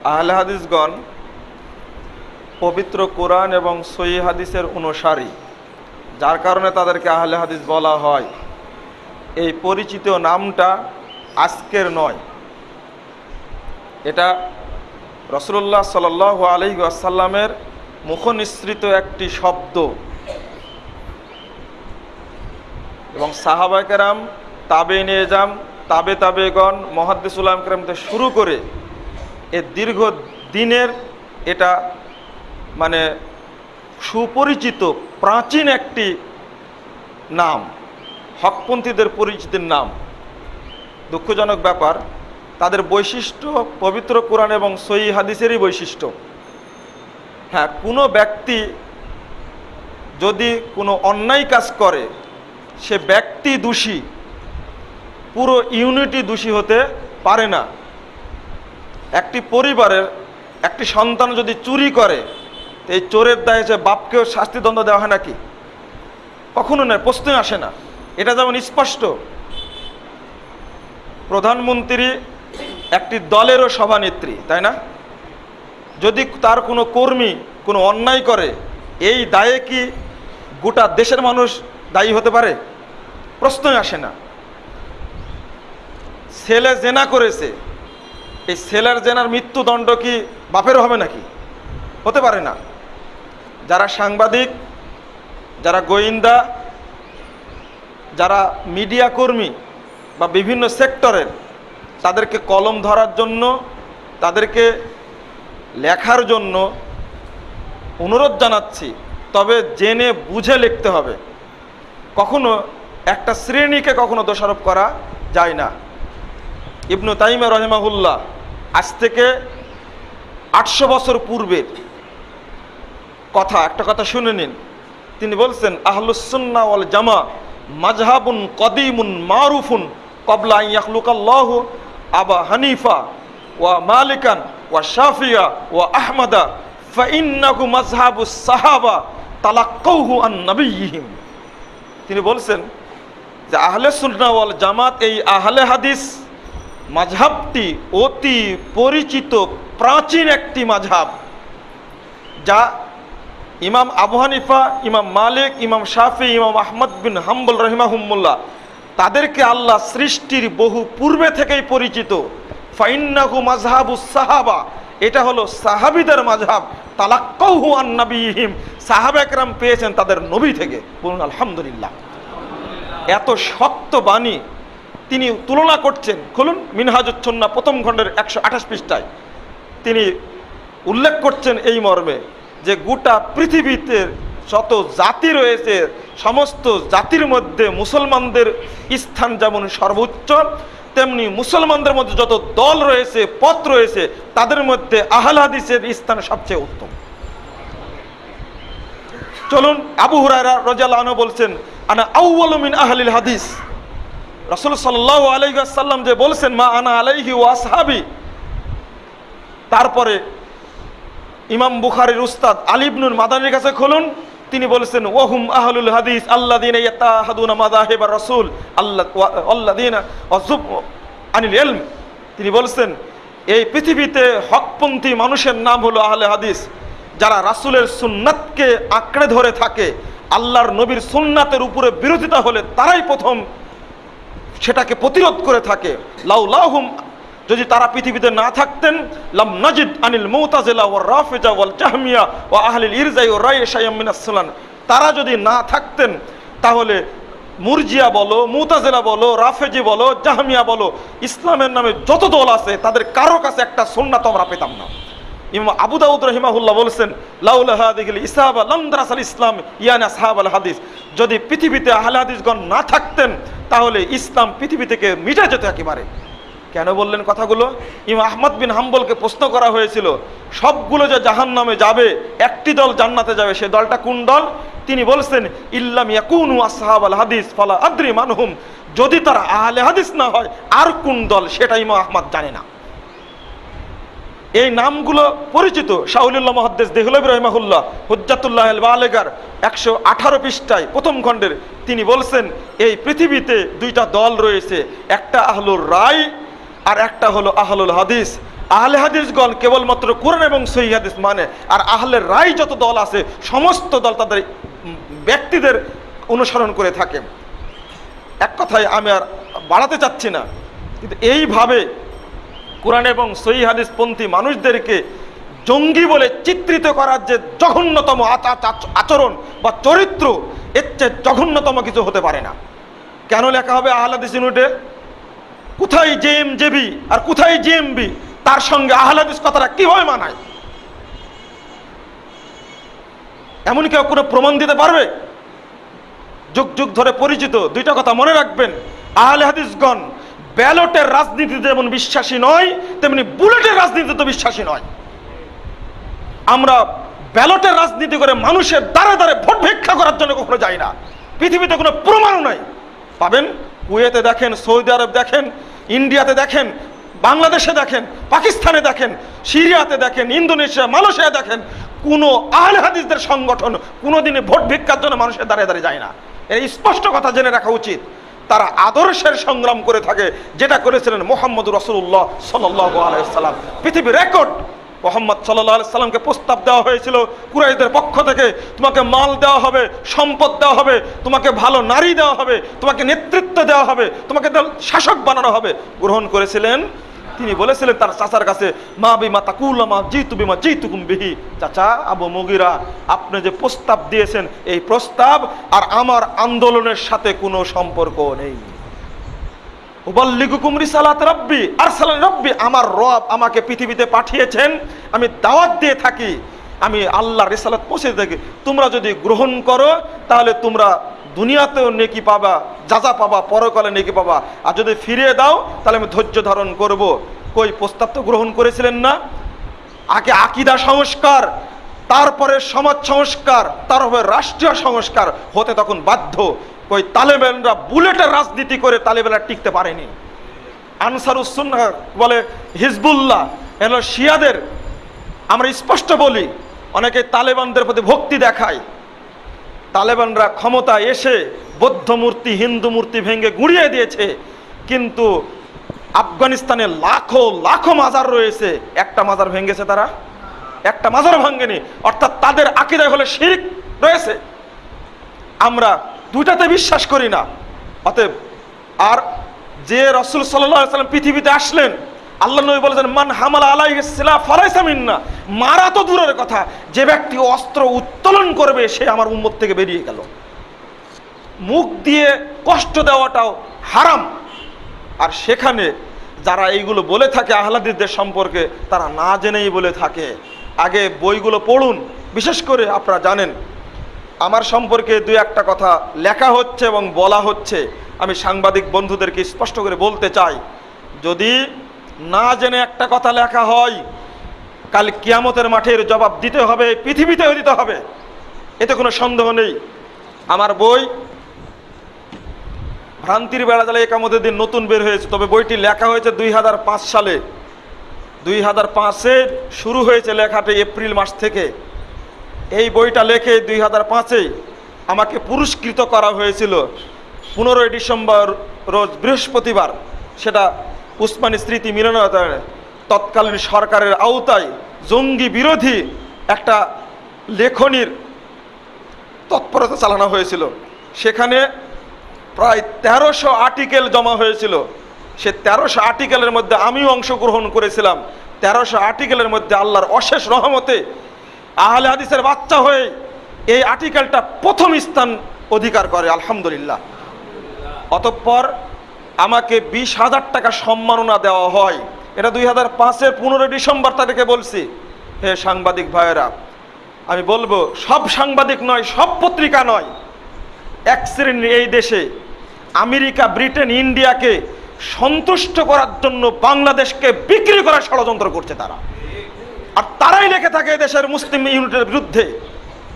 আহলে হাদিসগণ পবিত্র কোরআন এবং সই হাদিসের অনুসারী, যার কারণে তাদেরকে আহলে হাদিস বলা হয়। এই পরিচিত নামটা আজকের নয়। এটা রসুল্লাহ সাল আলহি আসাল্লামের মুখনিসৃত একটি শব্দ। এবং সাহাবাকেরাম তাবে নিয়ে যাম তাবে তাবেগণ মহাদ্দিসুল্লাম কেরামতে শুরু করে দীর্ঘ দিনের এটা মানে সুপরিচিত, প্রাচীন একটি নাম, হকপন্থীদের পরিচিতির নাম। দুঃখজনক ব্যাপার, তাদের বৈশিষ্ট্য পবিত্র কোরআন এবং সই হাদিসেরই বৈশিষ্ট্য। হ্যাঁ কোনো ব্যক্তি যদি কোনো অন্যায় কাজ করে, সে ব্যক্তি দোষী, পুরো ইউনিটি দোষী হতে পারে না। একটি পরিবারের একটি সন্তান যদি চুরি করে এই চোরের দায়ে যে বাপকেও শাস্তিদণ্ড দেওয়া হয় নাকি? কখনো নয়, প্রশ্নই আসে না। এটা যেমন স্পষ্ট। প্রধানমন্ত্রী একটি দলেরও সভানেত্রী, তাই না? যদি তার কোনো কর্মী কোনো অন্যায় করে, এই দায়ে কি গোটা দেশের মানুষ দায়ী হতে পারে? প্রশ্নই আসে না। ছেলে জেনা করেছে এই সেলার জেনার মৃত্যুদণ্ড কি বাপেরও হবে নাকি? হতে পারে না। যারা সাংবাদিক, যারা গোয়েন্দা, যারা মিডিয়া কর্মী বা বিভিন্ন সেক্টরের, তাদেরকে কলম ধরার জন্য, তাদেরকে লেখার জন্য অনুরোধ জানাচ্ছি, তবে জেনে বুঝে লিখতে হবে। কখনো একটা শ্রেণীকে কখনো দোষারোপ করা যায় না। ইবনু তাইমা রহমাহুল্লাহ আজ থেকে আটশো বছর পূর্বের কথা, একটা কথা শুনে নিন। তিনি বলছেন আহলুসুন্না ওয়াল জামা মাজহাবুন কদিমুন মারুফুন কবলা ইয়াখলুকাল্লাহ আবা হানিফা ওয়া মালিকান ওয়া শাফিয়া ওয়া আহমদা ফাইন্নাহু মাজহাবু সাহাবা তালাক্কাউহু আন নবিয়িহিম তিনি বলছেন যে, আহলে সুন্নাহ ওয়াল জামাত এই আহলে হাদিস মাঝহাবটি অতি পরিচিত, প্রাচীন একটি মাঝহাব, যা ইমাম আবু হানিফা, ইমাম মালিক, ইমাম শাফি, ইমাম আহমদ বিন হাম্বল রহিমাহুম্মুল্লাহ তাদেরকে আল্লাহ সৃষ্টির বহু পূর্বে থেকেই পরিচিত। ফাইন্নাহু মাজহাবু সাহাবা, এটা হলো সাহাবিদের মাঝহাব। তালাক্কাহু আন নবীহিম সাহাবা একরাম পেয়েছেন তাদের নবী থেকে। বলুন আলহামদুলিল্লাহ। এত শক্ত বাণী তিনি তুলনা করছেন, খুলুন মিনহাজুচ্ছন্না প্রথম খণ্ডের একশো আঠাশ পৃষ্ঠায়। তিনি উল্লেখ করছেন এই মর্মে যে গোটা পৃথিবীতে যত জাতি রয়েছে, সমস্ত জাতির মধ্যে মুসলমানদের স্থান যেমন সর্বোচ্চ, তেমনি মুসলমানদের মধ্যে যত দল রয়েছে, পথ রয়েছে, তাদের মধ্যে আহল হাদিসের স্থান সবচেয়ে উত্তম। চলুন, আবু হুরায়রা আনহু বলছেন, আনা আউয়ালু মিন আহলিল হাদিস। রাসূল সাল্লাল্লাহু আলাইহি ওয়াসাল্লাম যে বলছেন, মা আনা আলাইহি আসহাবি। তারপরে ইমাম বুখারীর উস্তাদ আলী ইবনুল মাদানির কাছে খুলুন, তিনি বলেছেন, ওহুম আহলুল হাদিস ইয়াতাহাদুনা মাযাহিব রাসূল আল্লাহ অযুব আনিল ইলম। তিনি বলছেন, এই পৃথিবীতে হকপন্থী মানুষের নাম হলো আহলে হাদিস, যারা রাসূলের সুন্নাতকে আঁকড়ে ধরে থাকে, আল্লাহর নবীর সুন্নাতের উপরে বিরোধিতা হলে তারাই প্রথম সেটাকে প্রতিরোধ করে থাকে। লাউ লাউলাহুম যদি তারা পৃথিবীতে না থাকতেন, লাম নাজিদ আনিল মৌতাজিলা ও রাফেজা ওয়াল জাহমিয়া ও আহলিল ইরজাই ও রায় শাইমিনাসলান তারা যদি না থাকতেন, তাহলে মুরজিয়া বলো, মুতাজেলা বলো, রাফেজি বলো, জাহমিয়া বলো, ইসলামের নামে যত দল আছে, তাদের কারও কাছে একটা সুন্নাত আমরা পেতাম না। ইমাম আবু দাউদ রহিমাহুল্লাহ বলছেন লাউলাহা দিগিল ইসাহাবা আল ইসলাম ইয়ানা সাহাব আল হাদিস। যদি পৃথিবীতে আহলে হাদিসগণ না থাকতেন তাহলে ইসলাম পৃথিবী থেকে মিটে যেত একেবারে। কেন বললেন কথাগুলো? ইম আহমদ বিন হাম্বলকে প্রশ্ন করা হয়েছিল, সবগুলো যে জাহান নামে যাবে, একটি দল জান্নাতে যাবে, সে দলটা কোন দল? তিনি বলছেন, ইল্লাম ইয়াকুনু আসহাব আল হাদিস, ফালা আদ্রি মানহুম। যদি তারা আহলে হাদিস না হয়, আর কোন দল? সেটা ইমা আহমদ জানে না। এই নামগুলো পরিচিত শাহুল্লাহ মহাদ্দেশ দেহুলব রহমাহুল্লাহ, হুজ্জাতুল্লাহ আলেগার একশো আঠারো পৃষ্ঠায় প্রথম খণ্ডের তিনি বলছেন, এই পৃথিবীতে দুইটা দল রয়েছে, একটা আহলুর রায় আর একটা হলো আহলুল হাদিস। আহলে হাদিসগণ কেবলমাত্র কোরআন এবং সহি হাদিস মানে আর আহলের রায় যত দল আছে, সমস্ত দল তাদের ব্যক্তিদের অনুসরণ করে থাকে। এক কথায় আমি আর বাড়াতে চাচ্ছি না, কিন্তু এইভাবে কোরআন এবং সহি মানুষদেরকে জঙ্গি বলে চিত্রিত করার যে জঘন্যতম আচা- আচরণ বা চরিত্র, এর চেয়ে জঘন্যতম কিছু হতে পারে না। কেন লেখা হবে আহলাদিস ইউনিটে? কোথায় জেএম জেবি আর কোথায় জেএমবি? তার সঙ্গে আহলাদিস কথাটা কীভাবে মানায়? এমন কেউ কোনো প্রমাণ দিতে পারবে? যুগ যুগ ধরে পরিচিত, দুইটা কথা মনে রাখবেন। আহলে হাদিসগণ ব্যালটের রাজনীতিতে যেমন বিশ্বাসী নয়, তেমনি বুলেটের রাজনীতিতে বিশ্বাসী নয়। আমরা ব্যালটের রাজনীতি করে মানুষের দ্বারে দ্বারে ভোট ভিক্ষা করার জন্য কখনো যাই না। পৃথিবীতে কোনো প্রমাণও নাই। পাবেন? কুয়েতে দেখেন, সৌদি আরব দেখেন, ইন্ডিয়াতে দেখেন, বাংলাদেশে দেখেন, পাকিস্তানে দেখেন, সিরিয়াতে দেখেন, ইন্দোনেশিয়া মালয়েশিয়া দেখেন, কোনো আহলে হাদিসদের সংগঠন কোনোদিনই ভোট ভিক্ষার জন্য মানুষের দ্বারে দ্বারে যায় না। এই স্পষ্ট কথা জেনে রাখা উচিত। তারা আদর্শের সংগ্রাম করে থাকে, যেটা করেছিলেন মোহাম্মদ রসুল্লাহ সাল্লাহ আলাইসাল্লাম পৃথিবীর রেকর্ড মোহাম্মদ সাল্লাহ সাল্লামকে প্রস্তাব দেওয়া হয়েছিল কুরাইদের পক্ষ থেকে তোমাকে মাল দেওয়া হবে, সম্পদ দেওয়া হবে, তোমাকে ভালো নারী দেওয়া হবে, তোমাকে নেতৃত্ব দেওয়া হবে, তোমাকে শাসক বানানো হবে। গ্রহণ করেছিলেন তিনি বলেছিলেন তার চাচার কাছে, মা বিমা তাকুল্লা মা জিতু বিমা জিতুকুম বিহি। চাচা আবু মগিরা, আপনি যে প্রস্তাব দিয়েছেন, এই প্রস্তাব আর আমার আন্দোলনের সাথে কোনো সম্পর্ক নেই। আমার রব আমাকে পৃথিবীতে পাঠিয়েছেন, আমি দাওয়াত দিয়ে থাকি। আমি আল্লাহর রিসালাত পৌঁছে থাকি। তোমরা যদি গ্রহণ করো, তাহলে তোমরা দুনিয়াতেও নেকি পাবা যাজা পাবা, পরকালে নেকি পাবা। আর যদি ফিরিয়ে দাও, তাহলে আমি ধৈর্য ধারণ করব। কই, প্রস্তাব তো গ্রহণ করেছিলেন না? আগে আকিদা সংস্কার, তারপরে সমাজ সংস্কার, তারপরে রাষ্ট্রীয় সংস্কার হতে তখন বাধ্য। ওই তালেবানরা বুলেটের রাজনীতি করে তালেবানরা টিকতে পারেনি। আনসারুসুন্না বলে হিজবুল্লাহ এলো শিয়াদের। আমরা স্পষ্ট বলি, অনেকে তালেবানদের প্রতি ভক্তি দেখায়। তালেবানরা ক্ষমতা এসে বৌদ্ধ মূর্তি, হিন্দু মূর্তি ভেঙে গুঁড়িয়ে দিয়েছে। কিন্তু আফগানিস্তানে লাখো লাখো মাজার রয়েছে। একটা মাজার ভেঙেছে তারা। একটা মাজার ভাঙ্গেনি অর্থাৎ তাদের আকিদায় হলে শিরিক রয়েছে। আমরা দুইটাতে বিশ্বাস করি না। অতএব আর যে রসুল সাল্লাম পৃথিবীতে আসলেন, আল্লাহ নবী বলেছেন, মান হামালা আলাই ফালাইসামিন্না মারা তো দূরের কথা। যে ব্যক্তি অস্ত্র উত্তোলন করবে, সে আমার উম্মত থেকে বেরিয়ে গেল। মুখ দিয়ে কষ্ট দেওয়াটাও হারাম। আর সেখানে যারা এইগুলো বলে থাকে আহ্লাদিদের সম্পর্কে, তারা না জেনেই বলে থাকে। আগে বইগুলো পড়ুন। বিশেষ করে আপনারা জানেন, আমার সম্পর্কে দুই একটা কথা লেখা হচ্ছে এবং বলা হচ্ছে। আমি সাংবাদিক বন্ধুদেরকে স্পষ্ট করে বলতে চাই, যদি না জেনে একটা কথা লেখা হয়, কাল কিয়ামতের মাঠের জবাব দিতে হবে, পৃথিবীতেও দিতে হবে। এতে কোনো সন্দেহ নেই। আমার বই ভ্রান্তির বেড়া জালে একামতের দিন নতুন বের হয়েছে। তবে বইটি লেখা হয়েছে দুই হাজার পাঁচ সালে। দুই হাজার পাঁচে শুরু হয়েছে লেখাটি এপ্রিল মাস থেকে। এই বইটা লেখে দুই হাজার পাঁচেই আমাকে পুরস্কৃত করা হয়েছিল পনেরোই ডিসেম্বর রোজ বৃহস্পতিবার। সেটা উসমানী স্মৃতি মিলনায়তনে তৎকালীন সরকারের আওতায় জঙ্গি বিরোধী একটা লেখনির তৎপরতা চালানো হয়েছিল। সেখানে প্রায় তেরোশো আর্টিকেল জমা হয়েছিল। সে তেরোশো আর্টিকেলের মধ্যে আমিও অংশগ্রহণ করেছিলাম। তেরোশো আর্টিকেলের মধ্যে আল্লাহর অশেষ রহমতে আহলে হাদিসের বাচ্চা হয়ে এই আর্টিকেলটা প্রথম স্থান অধিকার করে, আলহামদুলিল্লাহ। অতঃপর আমাকে বিশ হাজার টাকা সম্মাননা দেওয়া হয়। এটা দুই হাজার পাঁচের পনেরোই ডিসেম্বর তারিখে বলছি, হে সাংবাদিক ভাইয়েরা আমি বলব, সব সাংবাদিক নয়, সব পত্রিকা নয়। এক শ্রেণির এই দেশে আমেরিকা, ব্রিটেন, ইন্ডিয়াকে সন্তুষ্ট করার জন্য বাংলাদেশকে বিক্রি করার ষড়যন্ত্র করছে তারা। আর তারাই লেখে থাকে দেশের মুসলিম ইউনিটের বিরুদ্ধে।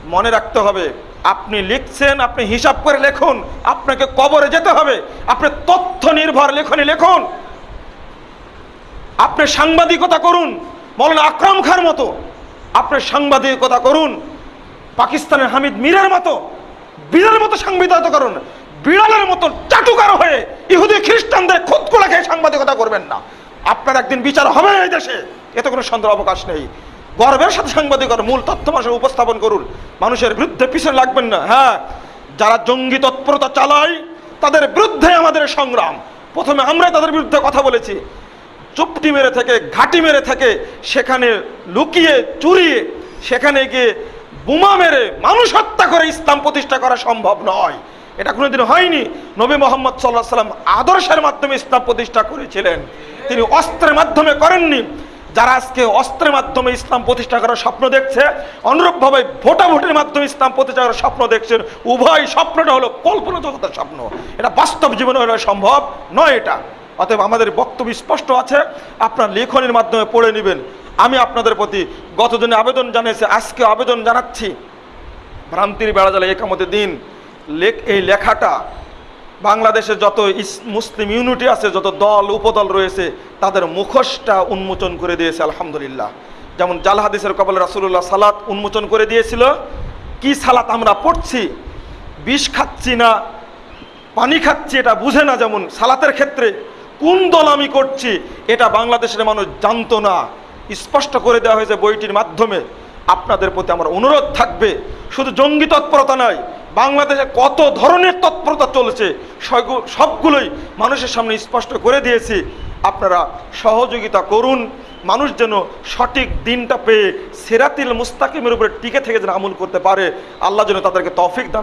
মনে রাখতে হবে, আপনি লিখছেন, আপনি হিসাব করে লেখুন, আপনাকে কবরে যেতে হবে, আপনি তথ্য নির্ভর লেখনী লেখুন। আপনি সাংবাদিকতা করুন বলেন আকরাম খার মতো। আপনি সাংবাদিকতা করুন। পাকিস্তানের হামিদ মিরের মতো, বিড়ালের মতো সাংবাদিকতা করুন। বিড়ালের মতো চাটুকার হয়ে ইহুদি খ্রিস্টানদের খুদ করে খেয়ে সাংবাদিকতা করবেন না। আপনার একদিন বিচার হবে এই দেশে। এতে কোনো সন্দেহ অবকাশ নেই। গর্বের সাথে সাংবাদিকতার মূল তথ্য মাসে উপস্থাপন করুন। মানুষের বিরুদ্ধে পিছনে লাগবেন না। হ্যাঁ যারা জঙ্গি তৎপরতা চালায়, তাদের বিরুদ্ধে আমাদের সংগ্রাম। প্রথমে আমরা তাদের বিরুদ্ধে কথা বলেছি। চুপটি মেরে থেকে, ঘাটি মেরে থেকে, সেখানে লুকিয়ে, চুরিয়ে, সেখানে গিয়ে বোমা মেরে মানুষ হত্যা করে ইসলাম প্রতিষ্ঠা করা সম্ভব নয়। এটা কোনোদিন হয়নি। নবী মোহাম্মদ সাল্লাহ সাল্লাম আদর্শের মাধ্যমে ইসলাম প্রতিষ্ঠা করেছিলেন। তিনি অস্ত্রের মাধ্যমে করেননি। যারা আজকে অস্ত্রের মাধ্যমে ইসলাম প্রতিষ্ঠা করার স্বপ্ন দেখছে, অনুরূপভাবে ভোটাভুটির মাধ্যমে ইসলাম প্রতিষ্ঠা করার স্বপ্ন দেখছেন, উভয় স্বপ্নটা হলো কল্পনা জগতের স্বপ্ন। এটা বাস্তব জীবনে হলে সম্ভব নয় এটা। অতএব আমাদের বক্তব্য স্পষ্ট আছে, আপনার লেখনের মাধ্যমে পড়ে নেবেন। আমি আপনাদের প্রতি গতদিনে আবেদন জানিয়েছি, আজকে আবেদন জানাচ্ছি। ভ্রান্তির বেড়া জালে একামতে দিন। লেখ, এই লেখাটা বাংলাদেশে যত মুসলিম ইউনিটি আছে, যত দল, উপদল রয়েছে, তাদের মুখোশটা উন্মোচন করে দিয়েছে, আলহামদুলিল্লাহ। যেমন জাল হাদিসের কবল রাসুল্লাহ সালাত উন্মোচন করে দিয়েছিল। কি সালাত আমরা পড়ছি? বিষ খাচ্ছি না? পানি খাচ্ছি? এটা বুঝে না যেমন সালাতের ক্ষেত্রে। কোন দল আমি করছি, এটা বাংলাদেশের মানুষ জানতো না। স্পষ্ট করে দেওয়া হয়েছে বইটির মাধ্যমে। আপনাদের প্রতি আমার অনুরোধ থাকবে, শুধু জঙ্গি তৎপরতা নয়, বাংলাদেশে কত ধরনের তৎপরতা চলছে সবগুলোই মানুষের সামনে স্পষ্ট করে দিয়েছি। আপনারা সহযোগিতা করুন, মানুষ যেন সঠিক দিনটা পেয়ে সেরাতিল মুস্তাকিমের উপরে টিকে থেকে যেন আমল করতে পারে। আল্লাহ যেন তাদেরকে তফিক দান